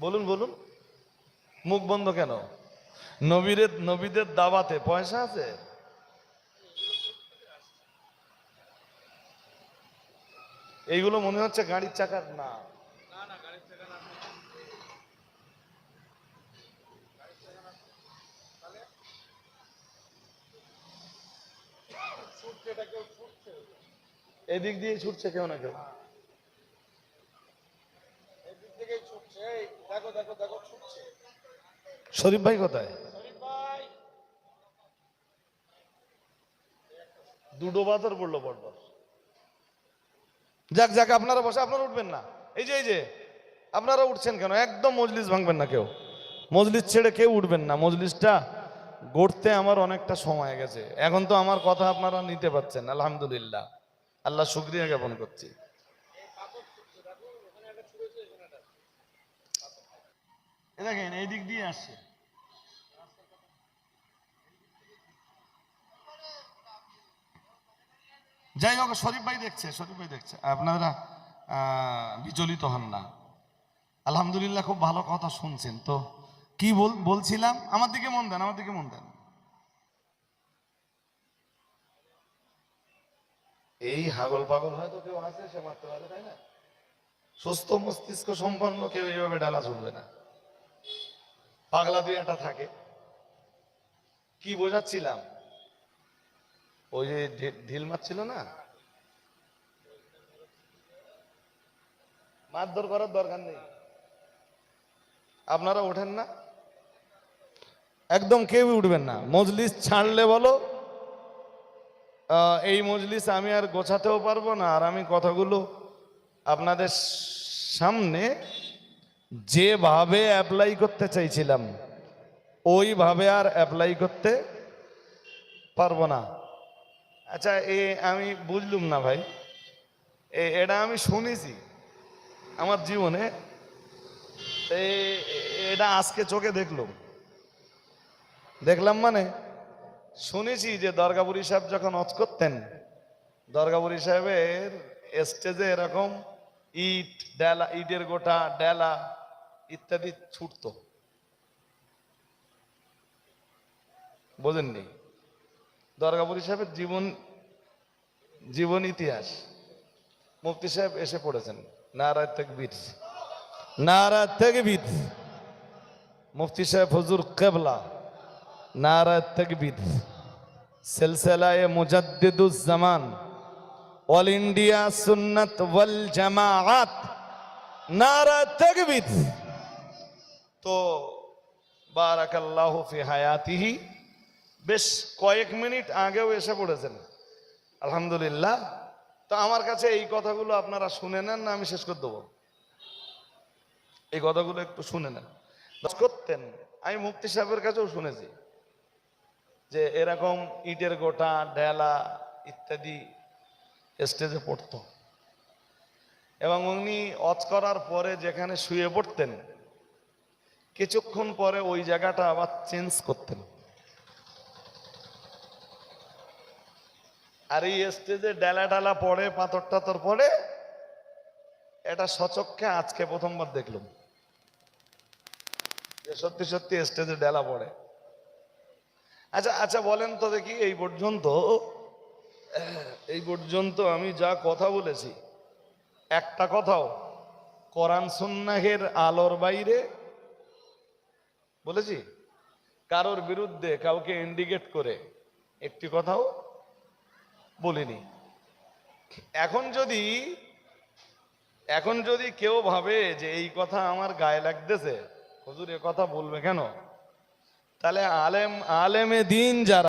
বলুন বলুন। মুখ বন্ধ কেন? নবীরের নবীদের দাবাতে পয়সা আছে? এইগুলো মনে হচ্ছে গাড়ির চাকার? না। এদিক দিয়ে ছুটছে কেউ না কেউ। শরীফ ভাই কোথায়? দুটো বাতর পড়ল পরপর যাক যাক আপনারা বসে আপনারা উঠবেন না। এই যে এই যে আপনারা উঠছেন কেন? একদম মজলিস ভাঙবেন না কেউ। মজলিস ছেড়ে কেউ উঠবেন না। মজলিসটা গড়তে আমার অনেকটা সময় গেছে। এখন তো আমার কথা আপনারা নিতে পারছেন আলহামদুলিল্লাহ। আল্লাহ শুক্রিয়া জ্ঞাপন করছি। দেখেন, এই দিক দিয়ে আসছে। যাই হোক শরীফ ভাই দেখছে শরীফ ভাই দেখছে। আপনারা বিচলিত হন না। আলহামদুলিল্লাহ, খুব ভালো কথা শুনছেন। তো কি বল, বলছিলাম? আমার দিকে মন দেন, আমার দিকে মন দেন। এই হাগল পাগল হয়তো কেউ আছে, সে মারতে পারে তাই না? সুস্থ মস্তিষ্ক সম্পন্ন কেউ এইভাবে ডালা চলবে না। পাগলা দুই একটা থাকে। কি বোঝাচ্ছিলাম? ওই যে ঢিল মারছিল না? মারধর করার দরকার নেই। আপনারা ওঠেন না? একদম কেউ উঠবেন না। মজলিস ছাড়লে বলো এই মজলিস আমি আর গোছাতেও পারব না। আর আমি কথাগুলো আপনাদের সামনে যেভাবে অ্যাপ্লাই করতে চাইছিলাম, ওইভাবে আর অ্যাপ্লাই করতে পারব না। আচ্ছা এ আমি বুঝলুম না ভাই। এটা আমি শুনেছি আমার জীবনে। এটা আজকে চোখে দেখলুম। দেখলাম মানে? শুনেছি যে দরগাপুরি সাহেব যখন অচ করতেন, দরগাপুরি সাহেবের স্টেজে এরকম ইট, ডেলা, ইটের গোটা, ডেলা ইত্যাদি ছুটতো। বোঝেননি? দরগাপুরি সাহেবের জীবন জীবন ইতিহাস। মুফতি সাহেব এসে পড়েছেন, নারায় তেকবীর। নারায় তেকবীর। মুফতি সাহেব হুজুর কেবলা, নারায় তেকবীর। সিলসিলায়ে মুজাদ্দিদুজ্জামান অল ইন্ডিয়া সুন্নাত ওয়াল জামাআত, নারায় তেকবীর। তো বারাকাল্লাহু ফি হায়াতিহি। বেশ কয়েক মিনিট আগেও এসে পড়েছেন। আলহামদুলিল্লাহ। তো আমার কাছে এই কথাগুলো আপনারা শুনে নেন না, আমি শেষ করে দেবো। এই কথাগুলো একটু শুনে নেন। করতেন, আমি মুক্তি সাহেবের কাছেও শুনেছি যে এরকম ইটের গোটা ডেলা ইত্যাদি স্টেজে পড়তো। এবং উনি অচ করার পরে যেখানে শুয়ে পড়তেন কিছুক্ষণ পরে ওই জায়গাটা আবার চেঞ্জ করতেন আর এই স্টেজে ডালা ডালা পড়ে, পাথর টাথর পড়ে, এটা সচক্ষে আজকে প্রথমবার দেখলাম। যে সত্যি সত্যি স্টেজে ডালা পড়ে। আচ্ছা আচ্ছা বলেন তো দেখি, এই পর্যন্ত এই পর্যন্ত আমি যা কথা বলেছি, একটা কথাও, কোরআন সুন্নাহের আলোর বাইরে বলেছি? কারোর বিরুদ্ধে কাউকে ইন্ডিকেট করে একটি কথাও বলিনি। এখন যদি এখন যদি কেউ ভাবে যে এই কথা আমার গায়ে লাগতেছে, হজুর এ কথা বলবে কেন? তাহলে আলেম, আলেমে দিন যারা